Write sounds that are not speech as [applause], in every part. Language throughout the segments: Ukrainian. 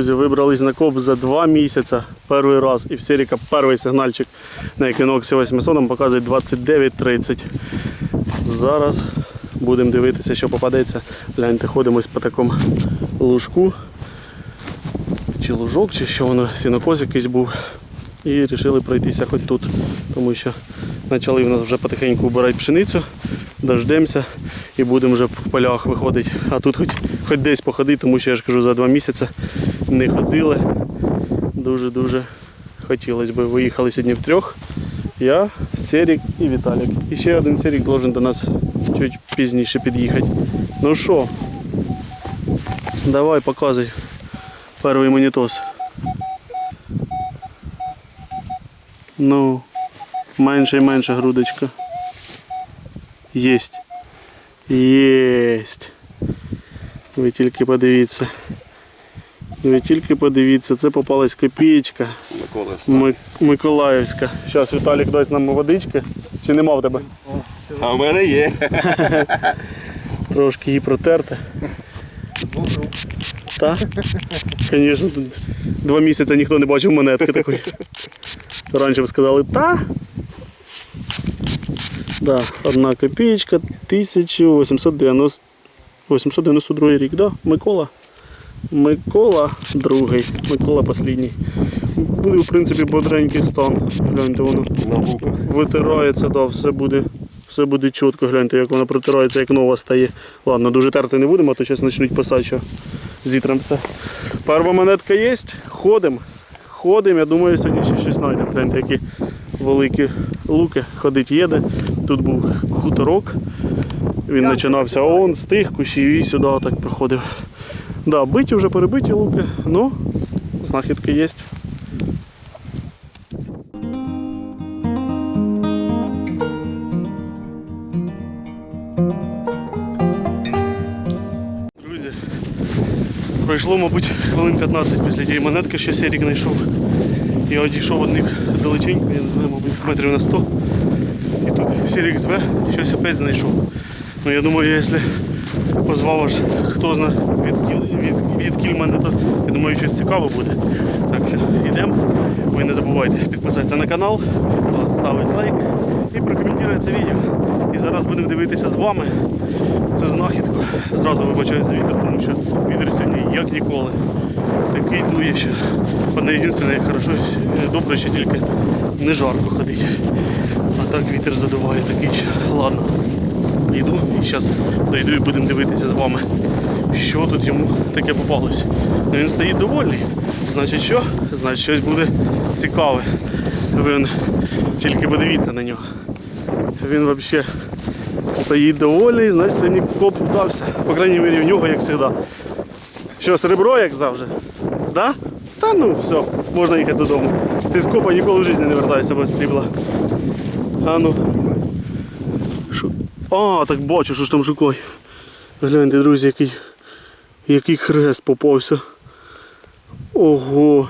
Друзі, вибрались на коп за два місяці перший раз. І в Серіка перший сигнальчик на еквіноксі 800 показує 29.30. Зараз будемо дивитися, що попадеться. Гляньте, ходимось по такому лужку. Чи лужок, чи що воно, сінокос якийсь був. І вирішили пройтися хоч тут, тому що почали в нас вже потихеньку вбирати пшеницю, дождемося і будемо вже в полях виходити. А тут хоч, хоч десь походити, тому що я ж кажу, за два місяці не ходили. Дуже-дуже хотілося б. Виїхали сьогодні втрьох. Я, Серік і Віталік. І ще один Серік должен до нас чуть пізніше під'їхати. Ну що, давай показуй перший монітос. Ну, менше і менше грудочка. Єсть. Єсть. Ви тільки подивіться. Ви тільки подивіться, це попалась копієчка Микола. Ми- Миколаївська. Зараз Віталік дасть нам водички. Чи нема в тебе? А в мене є. Трошки її протерти. Так? Звісно, тут два місяці ніхто не бачив монетки такої. Раніше б сказали, та. Да, одна копієчка, 1890, 892 рік, да? Микола. Микола другий, Микола останній. Буде, в принципі, бодренький стан. Гляньте, воно витирається, да, все буде, все буде чітко. Гляньте, як вона протирається, як нова стає. Ладно, дуже терти не будемо, а то зараз почнуть писати, що зітремося. Перша монетка є, ходимо. Ходимо, я думаю, сьогодні ще щось знайдемо. Гляньте, які великі луки. Ходить їде. Тут був хуторок. Він починався он з тих кущів і сюди так проходив. Да, биті вже перебиті луки, ну, знахідки є. Друзі, пройшло, мабуть, хвилин 15 після тієї монетки, що Серік знайшов. Я одійшов від них далеченько, я не знаю, мабуть, метрів на 100. Серік зве, щось опять знайшов. Ну я думаю, якщо позвав аж хто зна від, від, від кіль мене, то я думаю, щось цікаве буде. Так що йдемо. Ви не забувайте підписатися на канал, ставити лайк і прокоментувати це відео. І зараз будемо дивитися з вами цю знахідку. Зразу вибачаю за вітер, тому що вітер сьогодні як ніколи. Такий дує, що одне єдине, хорошо, добре, що тільки не жарко ходить. Так вітер задуває такий, що ладно. Йду і зараз дойду і будемо дивитися з вами, що тут йому таке попалось. Ну, Він стоїть довольний. Значить що? Значить щось буде цікаве. Ви тільки подивіться на нього. Він взагалі стоїть довольний, значить сьогодні коп вдався. По крайній мірі в нього, як завжди. Що, серебро, як завжди? Да? Та ну все, можна їхати додому. Ти з копа ніколи в житті не вертаєшся без срібла. А ну. Що? А, так бачу, що ж там шукай. Гляньте, друзі, який, який хрест попався. Ого.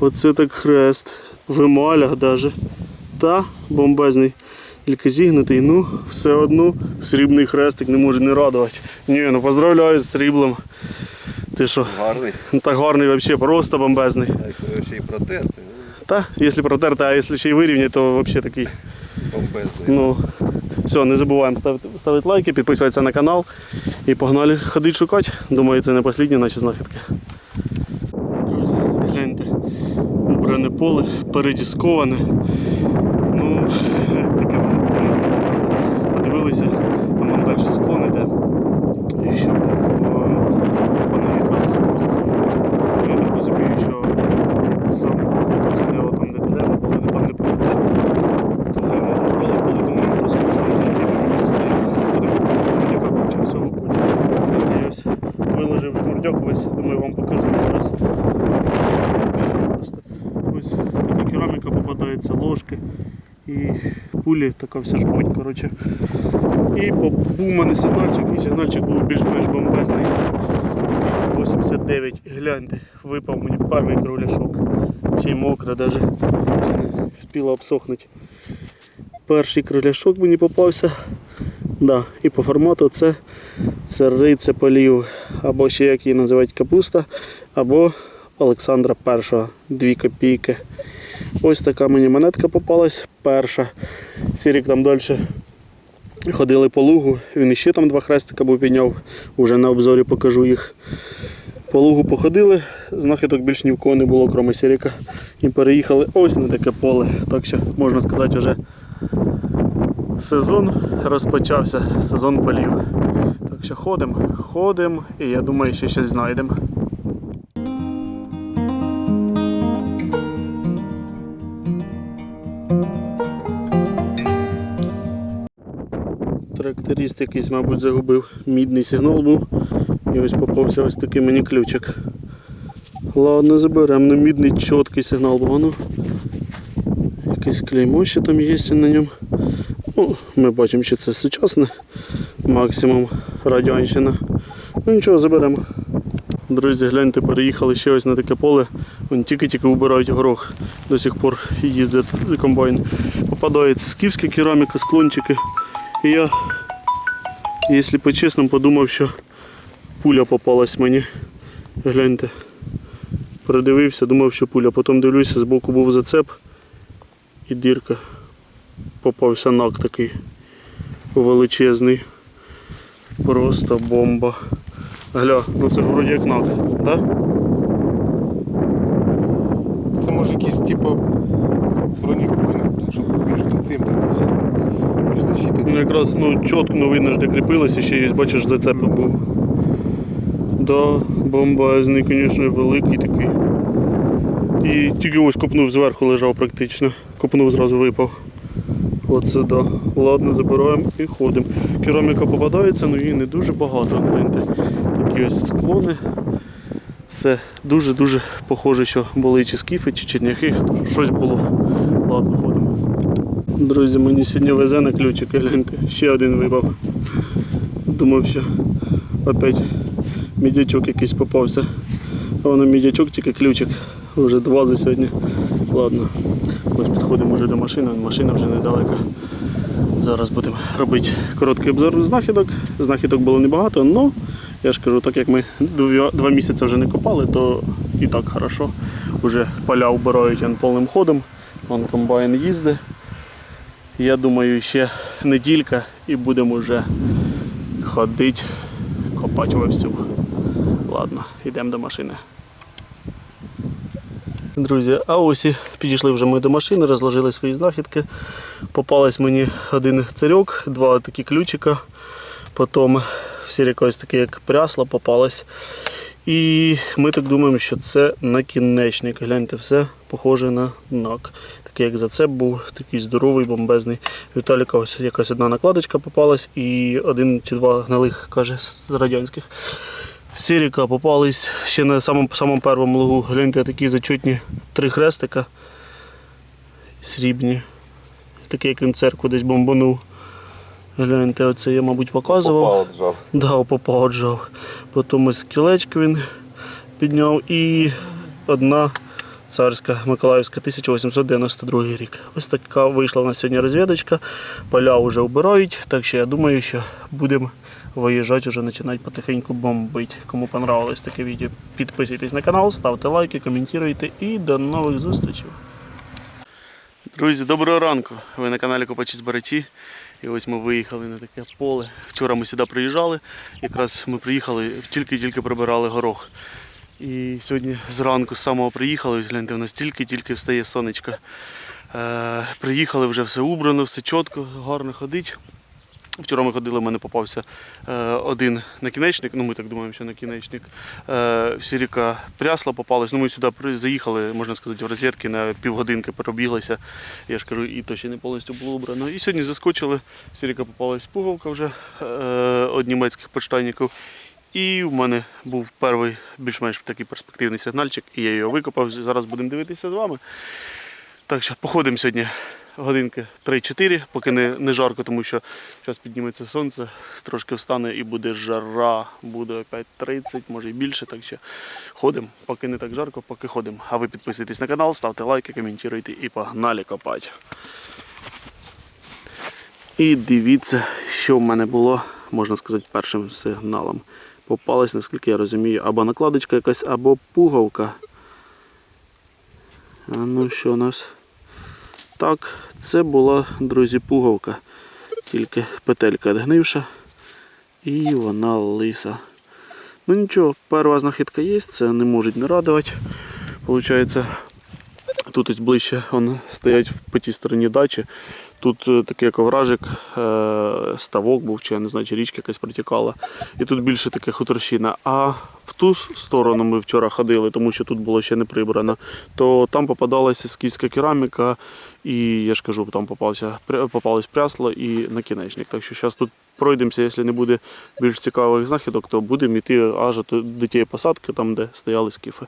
Оце так хрест. В емалях даже. Та бомбезний. Тільки зігнутий, ну, все одно срібний хрестик не може не радувати. Ні, ну поздравляю з сріблом. Ти що? Гарний. Так гарний взагалі, просто бомбезний. Якщо ще й протерти, ну, Та, якщо протерти, а якщо ще й вирівняти, то взагалі такий. бомбезний. Ну, все, не забуваємо ставити, ставити лайки, підписуватися на канал і погнали ходити шукати. Думаю, це не останні наші знахідки. Друзі, гляньте, убране поле, передісковане. Ну, таке воно таке. Подивилися, там вон далі склон іде. І що воно якраз Я так розумію, що сам хутор стояло там, де дерева були, але там не було. То я не говорила, коли думаю, проскочимо на не стояв. Ходимо, що яка куча всього куча. Я ось виложив шмурдяк весь, думаю, вам покажу зараз. Ось така кераміка попадається, ложки і пулі, така вся жмуть, коротше. І був у мене сигнальчик, і сигнальчик був більш-менш бомбезний. Такий 89, гляньте, випав мені перший кругляшок. Ще й мокре навіть. Встигла обсохнути. Перший кругляшок мені попався. Да. І по формату це цариця полів, або ще як її називають капуста, або Олександра І, 2 копійки. Ось така мені монетка попалась. Перша. Сірік там далі ходили по лугу. Він іще там два хрестика був підняв. Уже на обзорі покажу їх. По лугу походили, знахідок більш ні в кого не було, крім Сіріка. І переїхали ось на таке поле. Так що можна сказати, вже сезон розпочався, сезон полів. Так що ходимо, ходимо, і я думаю, ще щось знайдемо. Тракторист якийсь, мабуть, загубив. Мідний сигнал був. І ось попався ось такий мені ключик. Ладно, заберемо. Ну, мідний чіткий сигнал був. Ну. Якесь клеймо ще там є на ньому. Ну, ми бачимо, що це сучасне. Максимум радянщина. Ну нічого, заберемо. Друзі, гляньте, переїхали ще ось на таке поле. Вон тільки-тільки вбирають горох. До сих пор їздить комбайн. Попадається скіфська кераміка, склончики. І я, якщо по-чесному, подумав, що пуля попалась мені. Гляньте. Придивився, думав, що пуля. Потім дивлюся, збоку був зацеп і дірка. Попався нак такий величезний. Просто бомба. Гля, ну це ж вроді як нак, так? Це може якийсь типу бронебойний, щоб між цим між защитою. Ну якраз ну, чітко ну, видно ж де кріпилося, ще є, бачиш, зацепик був. Да, бомбезний, звісно, великий такий. І тільки ось копнув зверху лежав практично. Копнув зразу випав. Оце да. Ладно, забираємо і ходимо. Кераміка попадається, ну її не дуже багато. Гляньте. Такі ось склони. Все дуже-дуже похоже, що були чи скіфи, чи черняхи, щось було. Ладно, ходимо. Друзі, мені сьогодні везе на ключики, гляньте, ще один випав. Думав, що опять мідячок якийсь попався. А воно мідячок, тільки ключик. Вже два за сьогодні. Ладно. Ось підходимо вже до машини, машина вже недалеко. Зараз будемо робити короткий обзор знахідок. Знахідок було небагато, але я ж кажу, так як ми два, місяці вже не копали, то і так хорошо. Уже поля вбирають он повним ходом, вон комбайн їздить. Я думаю, ще неділька і будемо вже ходити, копати вовсю. Ладно, йдемо до машини. Друзі, а ось підійшли вже ми до машини, розложили свої знахідки. Попалась мені один царьок, два такі ключика. Потім всі якось таке, як прясло попалось. І ми так думаємо, що це накінечник. Гляньте, все похоже на нак. Такий як зацеп був, такий здоровий, бомбезний. Віталіка ось якась одна накладочка попалась і один чи два гнилих, каже, з радянських. В Сіріка попались ще на самому, самому першому лугу. Гляньте, такі зачутні три хрестика срібні. Такий, як він церкву десь бомбанув. Гляньте, оце я, мабуть, показував. Попав. Да, попав джав. Потім ось кілечко він підняв і одна царська Миколаївська 1892 рік. Ось така вийшла у нас сьогодні розвідочка. Поля вже вбирають, так що я думаю, що будемо виїжджати, вже починати потихеньку бомбити. Кому понравилось таке відео, підписуйтесь на канал, ставте лайки, коментуйте і до нових зустрічей. Друзі, доброго ранку! Ви на каналі Копачі Збирачі. І ось ми виїхали на таке поле. Вчора ми сюди приїжджали. Якраз ми приїхали, тільки-тільки прибирали горох. І сьогодні зранку з самого приїхали, ось гляньте, у нас тільки-тільки встає сонечко. Е, приїхали, вже все убрано, все чітко, гарно ходить. Вчора ми ходили, в мене попався е, один накінечник, ну ми так думаємо, що накінечник. Е, в Сіріка прясла попалась. Ну ми сюди заїхали, можна сказати, в розвідки на півгодинки перебіглися. Я ж кажу, і то ще не повністю було убрано. І сьогодні заскочили, в Сіріка попалась пуговка вже е, від німецьких почтальників. І в мене був перший більш-менш такий перспективний сигнальчик, і я його викопав. Зараз будемо дивитися з вами. Так що походимо сьогодні годинки 3-4, поки не, не жарко, тому що зараз підніметься сонце, трошки встане і буде жара, буде опять 30, може і більше. Так що ходимо, поки не так жарко, поки ходимо. А ви підписуйтесь на канал, ставте лайки, коментуйте і погнали копати. І дивіться, що в мене було, можна сказати, першим сигналом. попалась, наскільки я розумію, або накладочка якась, або пуговка. А ну що у нас? Так, це була, друзі, пуговка. Тільки петелька відгнивша і вона лиса. Ну нічого, перша знахідка є, це не можуть не радувати. Получається, тут ось ближче он стоять по тій стороні дачі. Тут е, такий як овражик, е, ставок був, чи я не знаю, чи річка якась протікала. І тут більше таке хуторщина. А в ту сторону ми вчора ходили, тому що тут було ще не прибрано, то там попадалася скіфська кераміка, і я ж кажу, там попався, попалось прясло і накінечник. Так що зараз тут пройдемося, якщо не буде більш цікавих знахідок, то будемо йти аж до тієї посадки, там де стояли скіфи.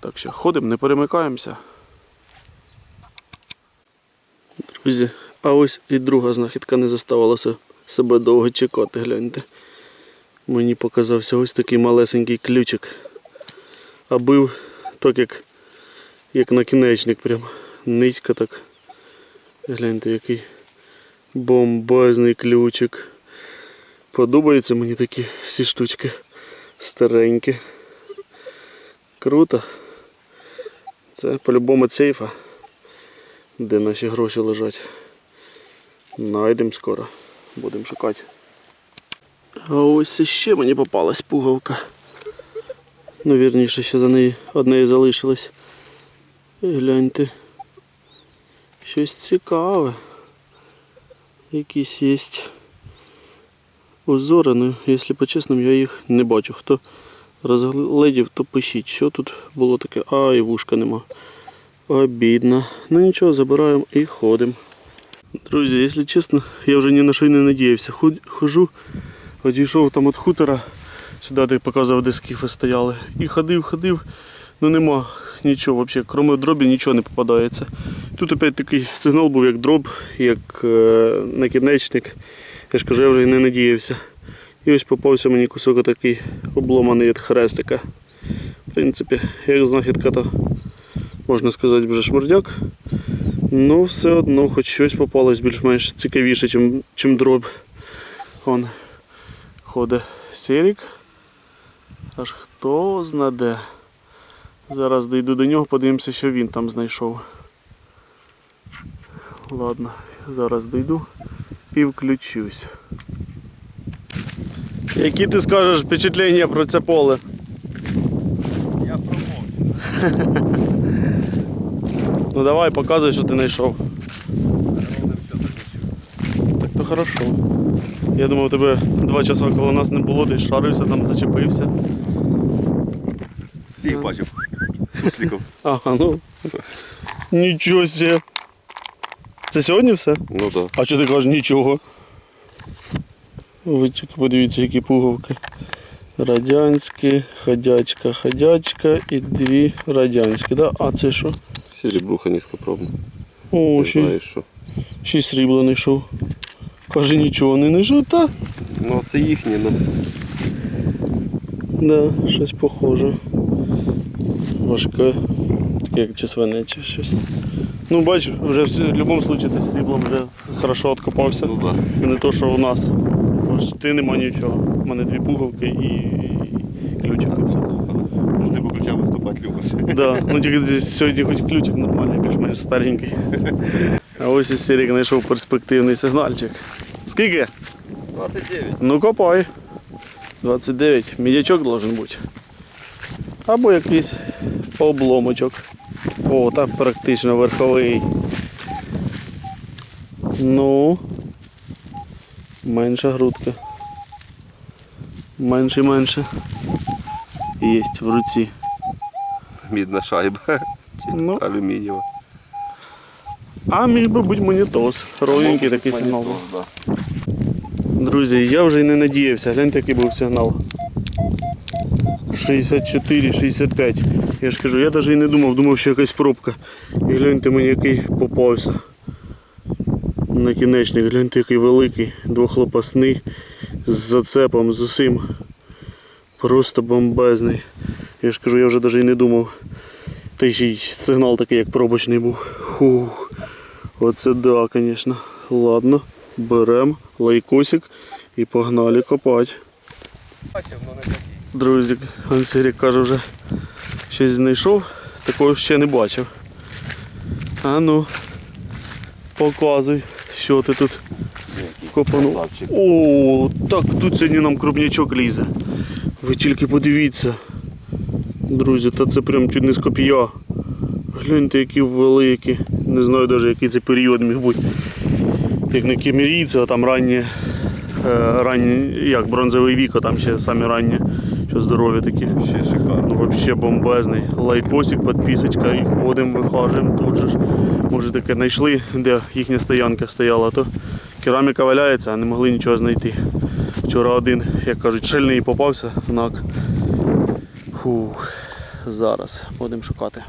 Так що ходимо, не перемикаємося. Друзі, а ось і друга знахідка не заставила се- себе довго чекати, гляньте. Мені показався ось такий малесенький ключик. А бив так як, як накінечник, прям низько так. Гляньте, який бомбезний ключик. Подобаються мені такі всі штучки старенькі. Круто. Це по-любому сейфа де наші гроші лежать. Найдемо скоро. Будемо шукати. А ось ще мені попалась пуговка. Ну, вірніше, ще за неї одне залишилось. Гляньте. Щось цікаве. Якісь є узори, ну, якщо по-чесному, я їх не бачу. Хто розглядів, то пишіть, що тут було таке. А, і вушка нема. Обідно. Ну нічого, забираємо і ходимо. Друзі, якщо чесно, я вже ні на що й не надіявся. Хожу, одійшов там від хутора, сюди де показував, де скіфи стояли. І ходив, ходив, ну нема нічого взагалі, крім дробі нічого не попадається. Тут опять такий сигнал був як дроб, як е, накінечник. Я ж кажу, я вже й не надіявся. І ось попався мені кусок такий обломаний від хрестика. В принципі, як знахідка, то можна сказати, вже шмурдяк. Ну, все одно, хоч щось попалось більш-менш цікавіше, чим, чим дроб. Вон ходить серік. Аж хто знаде. Зараз дійду до нього, подивимося, що він там знайшов. Ладно, зараз дійду і включусь. Які ти скажеш впечатлення про це поле? Я промов. [laughs] Ну давай, показуй, що ти знайшов. Так то хорошо. Я думав, тебе два часа, коли нас не було, ти шарився, там зачепився. Всіх бачив. Сусліков. [laughs] Ага, ну. Нічого себе. Це сьогодні все? Ну так. А що ти кажеш нічого? Ви тільки подивіться, які пуговки. Радянські, ходячка, ходячка і дві радянські. Да? А це що? Серебруха низькопробна. О, Не ще, знаєш що. ще й срібло знайшов. Каже, нічого не знайшов, та? Ну це їхнє, ну. Да, щось похоже. Важке, таке як чи свине, чи щось. Ну бач, вже в будь-якому випадку ти сріблом вже хорошо откопався. Ну так. Це не то, що у нас. Ти нема нічого. У мене дві пуговки і ключик. і все. Ну ти по ключам. Да, ну тільки десь сьогодні хоч ключик нормальний, більш-менш старенький. А ось і Сірік знайшов перспективний сигнальчик. Скільки? 29. Ну копай. 29. Мідячок должен бути. Або якийсь обломочок. О, так практично верховий. Ну. Менша грудка. Менше-менше. Єсть в руці. Мідна шайба. Чи Ну. алюмінієва. А міг би бути монітоз. Ровненький такий сигнал. був. Да. Друзі, я вже й не надіявся. Гляньте, який був сигнал. 64-65. Я ж кажу, я навіть і не думав, думав, що якась пробка. І гляньте мені, який попався. Накінечник, гляньте, який великий, двохлопасний, з зацепом, з усім. Просто бомбезний. Я ж кажу, я вже навіть і не думав. Та ще й сигнал такий, як пробочний був. Фух. Оце да, звісно. Ладно, беремо лайкосик і погнали копати. Друзі, Ансирік каже, вже щось знайшов, такого ще не бачив. А ну, показуй, що ти тут копанув. О, так тут сьогодні нам крупнячок лізе. Ви тільки подивіться. Друзі, та це прям чуть не з копія. Гляньте, які великі. Не знаю навіть який це період міг бути. Як не кемерійці, а там ранні, е, ранні, як бронзовий вік, а там ще самі ранні, що здорові такі. Ще шикарно. Ну, вообще бомбезний. Лайкосик, підписочка і ходимо, вихажуємо тут же ж. Може таке знайшли, де їхня стоянка стояла, то кераміка валяється, а не могли нічого знайти. Вчора один, як кажуть, шельний попався знак. Фух, зараз будемо шукати.